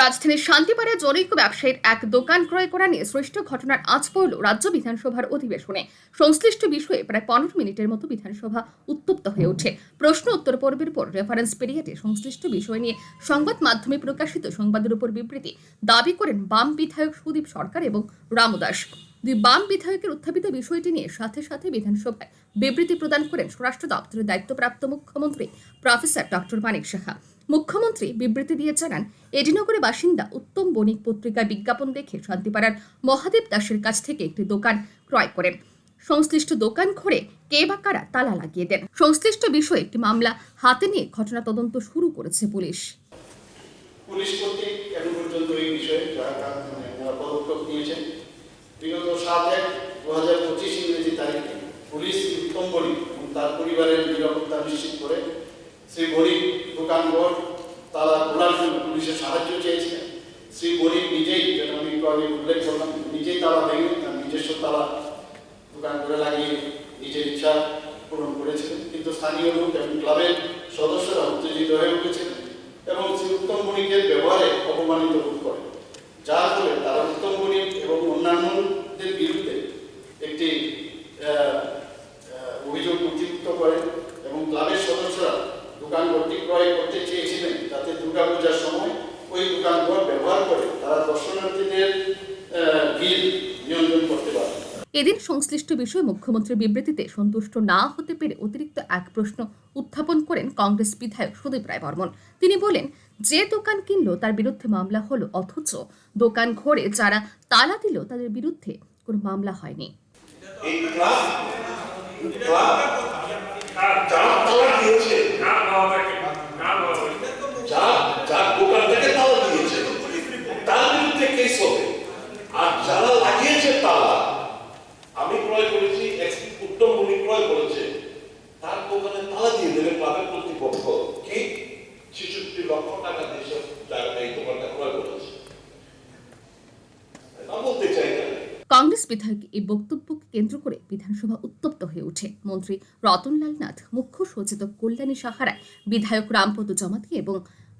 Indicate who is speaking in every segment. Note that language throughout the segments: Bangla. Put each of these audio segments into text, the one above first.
Speaker 1: রাজধানীর শান্তিপাড়ায় জনৈক ব্যবসায়ীর এক দোকান ক্রয় করা নিয়ে সৃষ্ট ঘটনার আজ পড়ল রাজ্য বিধানসভার অধিবেশনে। সংশ্লিষ্ট বিষয়ে প্রায় পনেরো মিনিটের মতো বিধানসভা উত্তপ্ত হয়ে ওঠে। প্রশ্ন উত্তর পর্বের পর রেফারেন্স পিরিয়ডে সংশ্লিষ্ট বিষয় নিয়ে সংবাদ মাধ্যমে প্রকাশিত সংবাদের উপর বিবৃতি দাবি করেন বাম বিধায়ক সুদীপ সরকার এবং রামদাস দুই বাম বিধায়কের উত্থাপিত বিষয়টি নিয়ে সাথে সাথে বিধানসভায় বিবৃতি প্রদান করেন স্বরাষ্ট্র দপ্তরের দায়িত্বপ্রাপ্ত মুখ্যমন্ত্রী প্রফেসর ডক্টর মানিক সাহা। মুখ্যমন্ত্রী বিবৃতি দিয়ে জানান এডিনগরের বাসিন্দা উত্তম বণিক পত্রিকার বিজ্ঞাপন দেখে শান্তিপাড়ার মহাদেব দাসের কাছ থেকে একটি দোকান ক্রয় করেন। সংশ্লিষ্ট দোকান ঘরে কে বা কারা তালা লাগিয়ে দেন। সংশ্লিষ্ট বিষয়ে একটি মামলা হাতে নিয়ে ঘটনা তদন্ত শুরু করেছে পুলিশ।
Speaker 2: পুলিশ কর্তৃক এখন পর্যন্ত এই বিষয়ে যারা মানে পদক্ষেপ নিয়েছেন, বিগত সাত এক দু হাজার পঁচিশ ইংরেজি তারিখে পুলিশ উত্তম বণিক এবং তার পরিবারের নিরাপত্তা নিশ্চিত করে শ্রী গরিব দোকান ঘর তারা খোলার জন্য পুলিশের সাহায্য চেয়েছিলেন শ্রী গরিব নিজেই যেটা আমি একটু আগে উল্লেখ করলাম, নিজেই তারা ভেঙে, তার নিজস্ব তারা দোকান করে লাগিয়ে নিজের ইচ্ছা পূরণ করেছিলেন। কিন্তু স্থানীয় লোক এবং ক্লাবের সদস্যরা উত্তেজিত হয়ে উঠেছিলেন এবং শ্রী উত্তম মণিকের ব্যবহারে অপমানিত বোধ করে যার ফলে তারা উত্তম বণিক এবং অন্যান্যদের বিরুদ্ধে একটি আহ, আহ, অভিযোগ নথিভুক্ত করে এবং ক্লাবের সদস্যরা দোকান ভর্তি ক্রয় করতে চেয়েছিলেন যাতে দুর্গাপূজার সময় ওই দোকানঘর ব্যবহার করে তারা দর্শনার্থীদের ভিড় নিয়ন্ত্রণ করতে পারে
Speaker 1: এদিন সংশ্লিষ্ট বিষয়ে মুখ্যমন্ত্রীর বিবৃতিতে সন্তুষ্ট না হতে পেরে অতিরিক্ত এক প্রশ্ন উত্থাপন করেন কংগ্রেস বিধায়ক সুদীপ রায় বর্মন। তিনি বলেন যে দোকান কিনল তার বিরুদ্ধে মামলা হলো অথচ দোকান ঘরে যারা তালা দিল তাদের বিরুদ্ধে কোনো মামলা হয়নি
Speaker 3: এই ক্লাব ক্লাব যারা তালা দিয়েছে যার যার দোকান থেকে তালা দিয়েছে তার বিরুদ্ধে কেস হবে আর যারা লাগিয়েছে তালা আমি ক্রয় করেছি এক্স উত্তম মুনি ক্রয় করেছে তার দোকানে তালা দিয়ে দেবে ক্লাবের কর্তৃপক্ষ কি ছেষট্টি লক্ষ টাকা সে জায়গাটা এই দোকানটা করেছে।
Speaker 1: কংগ্রেস বিধায়ক এই বক্তব্যকে কেন্দ্র করে বিধানসভা উত্তপ্ত হয়ে ওঠে। মন্ত্রী রতনলাল নাথ মুখ্য সচেতক কল্যাণী সাহারায় বিধায়ক রামপদ জমাতি এবং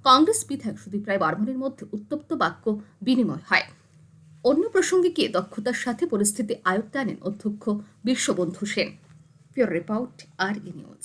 Speaker 1: কংগ্রেস বিধায়ক সুদীপ রায় বর্মনের মধ্যে উত্তপ্ত বাক্য বিনিময় হয়। অন্য প্রসঙ্গে গিয়ে দক্ষতার সাথে পরিস্থিতি আয়ত্তে আনেন অধ্যক্ষ বিশ্ববন্ধু সেন। পিওর রিপোর্ট আর ই নিউজ।